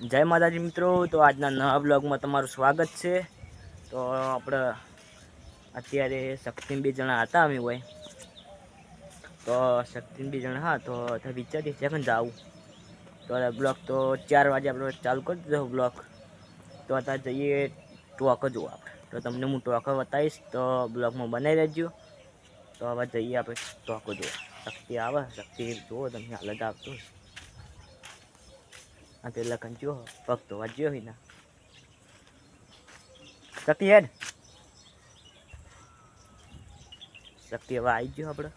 જય માતાજી મિત્રો, તો આજના નવા બ્લોગમાં તમારું સ્વાગત છે. તો આપણે અત્યારે શક્તિન બે જણા હતા અમે હોય તો શક્તિન બે જણા હા, તો વિચારી કે જાવું? તો બ્લોગ તો ચાર વાગે આપણે ચાલુ કરી દીધો બ્લોગ તો અત્યારે જઈએ ટોક જોવા આપણે. તો તમને હું ટોક બતાવીશ, તો બ્લોગમાં બનાવી રહેજો તો હવે જઈએ આપણે ટોક જોવા. શક્તિ આવે, શક્તિ જુઓ તમને અલગ આવતું. આ પેલા કંચો પગ તો વાજ્યો હોય ને શક્તિ હેડ શક્તિ હવે આવી ગયો આપણે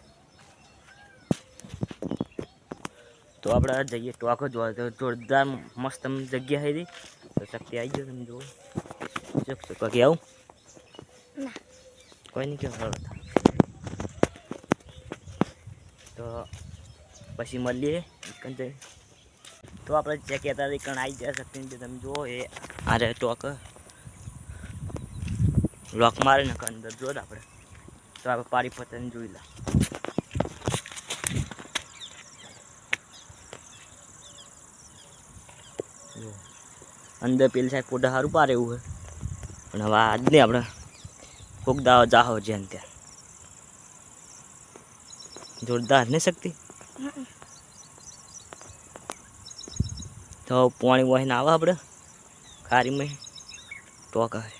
તો આપણે જઈએ ટોક જોવા જોરદાર મસ્ત જગ્યા હતી તો શક્તિ આવી ગયો તમે જુઓ શું શું કાકી આવું કોઈ નહીં કેવું સરળ તો પછી મળીએ કંઈ તો આપણે જે કહેતા હતા કણ આવી જાય શક્તિ તમે જુઓ એ આ રે ટોક લોક મારે ને અંદર જો જ આપણે. તો આપણે પારી પતંગ જોઈ લા. અંદર પેલી સાહેબ ફોટા સારું પારે એવું હોય. પણ હવે આજ નહીં આપણે કોક દાવ જાહો જેમ ત્યાં. જોરદાર ને શક્તિ? તો પાણી વહીને આવે આપણે. ખારીમાં. ટોક આવે.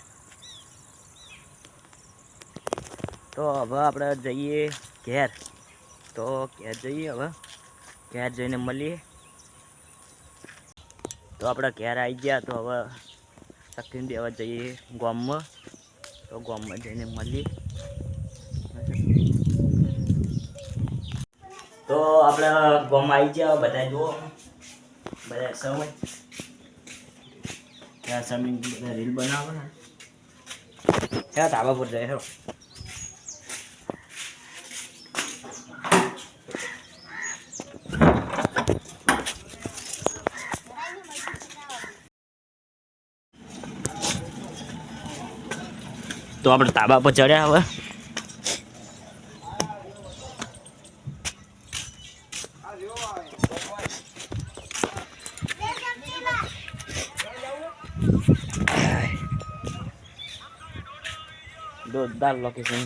તો હવે આપણે જઈએ ઘેર. તો ઘેર જઈએ હવે. ઘેર જઈને મળીએ. તો આપણે ઘેર આવી ગયા તો હવે શક્તિને દેવા જઈએ ગામમાં. તો ગામમાં જઈને મળીએ. તો આપણે ગામમાં આવી ગયા બધા જુઓ. બધા સમય ત્યાં સમય બધા રીલ બનાવે ને ત્યાં ધાબા પર જાય હો તો આપણે તાબા પર ચડ્યા હવે જોરદાર લોકેશન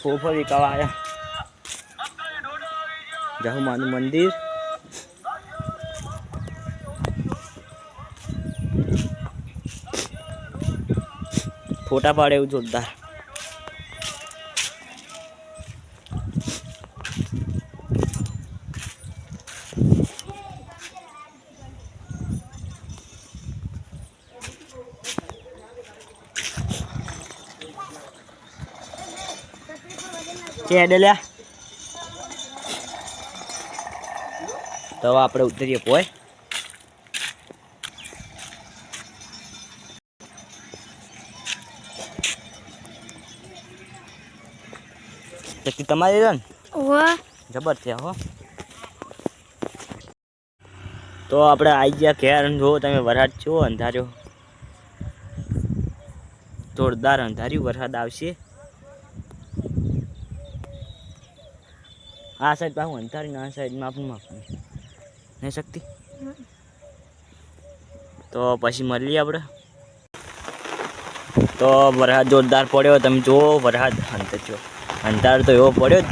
ફોફરી કવાયા જહુમાનું મંદિર ફોટા પાડે એવું જોરદાર કે ડેલ્યા તો આપણે ઉતરીએ પોય શક્તિ તમારી છે ને? વાહ જબર છે હો. તો આપણે આવી ગયા ઘેર જો તમે વરસાદ છો અંધાર્યો. જોરદાર અંધાર્યું વરસાદ આવશે. આ સાઈડ પાછું અંધારી ને આ સાઈડમાં આપણું માપનું નહીં. શક્તિ? તો પછી મળીએ આપણે. તો વરસાદ જોરદાર પડ્યો, તમે જુઓ વરસાદ. અંતર જો અંધાર તો એવો પડ્યો જ.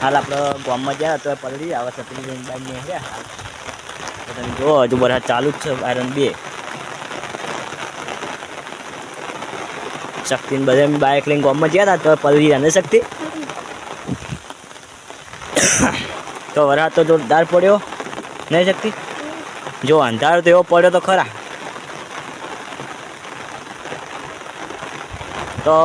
હાલ આપણે ગામમાં ગયા, તો પલડી આવે સતરી બાઈને ને તમે જુઓ, હજુ વરસાદ ચાલુ જ છે આયરન બે. શક્તિને બધા બાઇક લઈને ગામમાં ગયા હતા તો પલવી અને શક્તિ. તો વરસાદ તો જોરદાર પડ્યો નહીં શક્તિ? જો અંધારો તો એવો પડ્યો તો ખરા. તો